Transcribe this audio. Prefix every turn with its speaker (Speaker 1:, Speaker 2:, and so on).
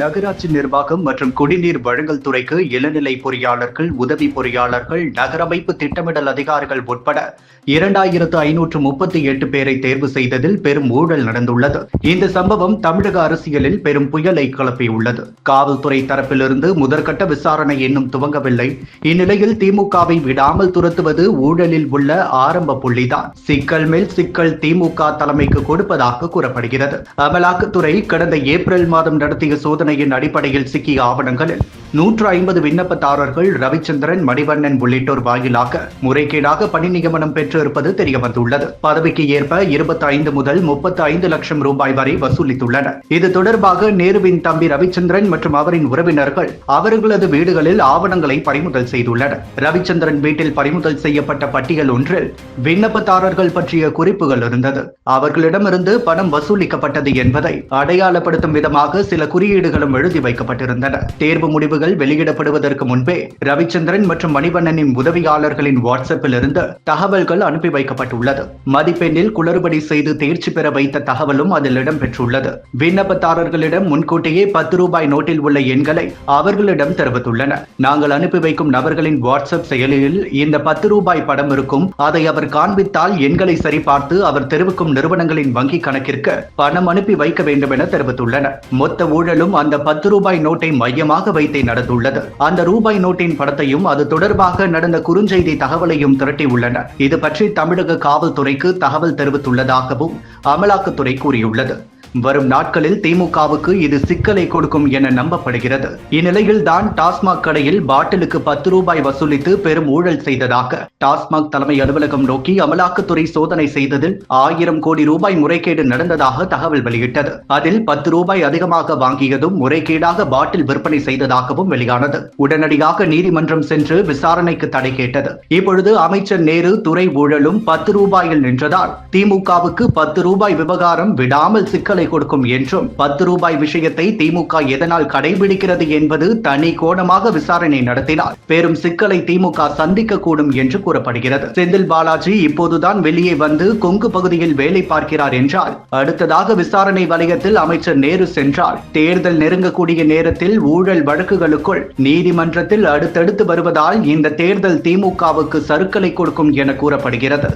Speaker 1: நகராட்சி நிர்வாகம் மற்றும் குடிநீர் வழங்கல் துறைக்கு இளநிலை பொறியாளர்கள் உதவி பொறியாளர்கள் நகரமைப்பு திட்டமிடல் அதிகாரிகள் உட்பட இரண்டாயிரத்து ஐநூற்று முப்பத்தி எட்டு பேரை தேர்வு செய்ததில் பெரும் ஊழல் நடந்துள்ளது. இந்த சம்பவம் தமிழக அரசியலில் பெரும் புயலை கிளப்பியுள்ளது. காவல்துறை தரப்பிலிருந்து முதற்கட்ட விசாரணை இன்னும் துவங்கவில்லை. இந்நிலையில் திமுகவை விடாமல் துரத்துவது ஊழலில் உள்ள ஆரம்ப புள்ளிதான். சிக்கல் மேல் சிக்கல் திமுக தலைமைக்கு கொடுப்பதாக கூறப்படுகிறது. அமலாக்கத்துறை கடந்த ஏப்ரல் மாதம் நடத்திய சோதனை சோதனையின் அடிப்படையில் சிக்கிய ஆவணங்களில் நூற்று ஐம்பது விண்ணப்பதாரர்கள் ரவிச்சந்திரன் மணிவண்ணன் உள்ளிட்டோர் வாயிலாக முறைகேடாக பணி நியமனம் பெற்றிருப்பது தெரியவந்துள்ளது. பதவிக்கு ஏற்ப இருபத்தி ஐந்து முதல் முப்பத்தி ஐந்து லட்சம் ரூபாய் வரை வசூலித்துள்ளனர். இது தொடர்பாக நேருவின் தம்பி ரவிச்சந்திரன் மற்றும் அவரின் உறவினர்கள் அவர்களது வீடுகளில் ஆவணங்களை பறிமுதல் செய்துள்ளனர். ரவிச்சந்திரன் வீட்டில் பறிமுதல் செய்யப்பட்ட பட்டியல் ஒன்றில் விண்ணப்பதாரர்கள் பற்றிய குறிப்புகள் இருந்தது. அவர்களிடமிருந்து பணம் வசூலிக்கப்பட்டது என்பதை அடையாளப்படுத்தும் விதமாக சில குறியீடுகள் குறியீடுகளும் எழுதி வைக்கப்பட்டிருந்தன. தேர்வு முடிவுகள் வெளியிடப்படுவதற்கு முன்பே ரவிச்சந்திரன் மற்றும் மணிவண்ணனின் உதவியாளர்களின் வாட்ஸ்அப்பில் இருந்து தகவல்கள் அனுப்பி வைக்கப்பட்டுள்ளது. மதிப்பெண்ணில் குளறுபடி செய்து தேர்ச்சி பெற வைத்த தகவலும் அதில் இடம்பெற்றுள்ளது. விண்ணப்பதாரர்களிடம் முன்கூட்டியே பத்து ரூபாய் நோட்டில் உள்ள எண்களை அவர்களிடம் தெரிவித்துள்ளன. நாங்கள் அனுப்பி வைக்கும் நபர்களின் வாட்ஸ்அப் செயலியில் இந்த பத்து ரூபாய் படம் இருக்கும். அதை அவர் காண்பித்தால் எண்களை சரிபார்த்து அவர் தெரிவிக்கும் நிறுவனங்களின் வங்கி கணக்கிற்கு பணம் அனுப்பி வைக்க வேண்டும் என தெரிவித்துள்ளனர். மொத்த ஊழலும் அந்த பத்து ரூபாய் நோட்டை மையமாக வைத்தே நடந்துள்ளது. அந்த ரூபாய் நோட்டின் படத்தையும் அது தொடர்பாக நடந்த குறுஞ்செய்தி தகவலையும் திரட்டியுள்ளனர் இது பற்றி தமிழக காவல்துறைக்கு தகவல் தெரிவித்துள்ளதாகவும் அமலாக்கத்துறை கூறியுள்ளது. வரும் நாட்களில் திமுகவுக்கு இது சிக்கலை கொடுக்கும் என நம்பப்படுகிறது. இந்நிலையில் தான் டாஸ்மாக் கடையில் பாட்டிலுக்கு பத்து ரூபாய் வசூலித்து பெரும் ஊழல் செய்ததாக டாஸ்மாக் தலைமை அலுவலகம் நோக்கி அமலாக்கத்துறை சோதனை செய்ததில் ஆயிரம் கோடி ரூபாய் முறைகேடு நடந்ததாக தகவல் வெளியிட்டது. அதில் பத்து ரூபாய் அதிகமாக வாங்கியதும் முறைகேடாக பாட்டில் விற்பனை செய்ததாகவும் வெளியானது. உடனடியாக நீதிமன்றம் சென்று விசாரணைக்கு தடை கேட்டது. இப்பொழுது அமைச்சர் நேரு துறை ஊழலும் பத்து ரூபாயில் நின்றதால் திமுகவுக்கு பத்து ரூபாய் விவகாரம் விடாமல் சிக்கல் கொடுக்கும் என்றும் பத்து ரூபாய் விஷயத்தை திமுக எதனால் கடைபிடிக்கிறது என்பது தனி கோணமாக விசாரணை நடத்தினால் பெரும் சிக்கலை திமுக சந்திக்க கூடும் என்று கூறப்படுகிறது. செந்தில் பாலாஜி இப்போதுதான் வெளியே வந்து கொங்கு பகுதியில் வேலை பார்க்கிறார் என்றால் அடுத்ததாக விசாரணை வலயத்தில் அமைச்சர் நேரு சென்றால் தேர்தல் நெருங்கக்கூடிய நேரத்தில் ஊழல் வழக்குகளுக்குள் நீதிமன்றத்தில் அடுத்தடுத்து வருவதால் இந்த தேர்தல் திமுகவுக்கு சறுக்கலை கொடுக்கும் என கூறப்படுகிறது.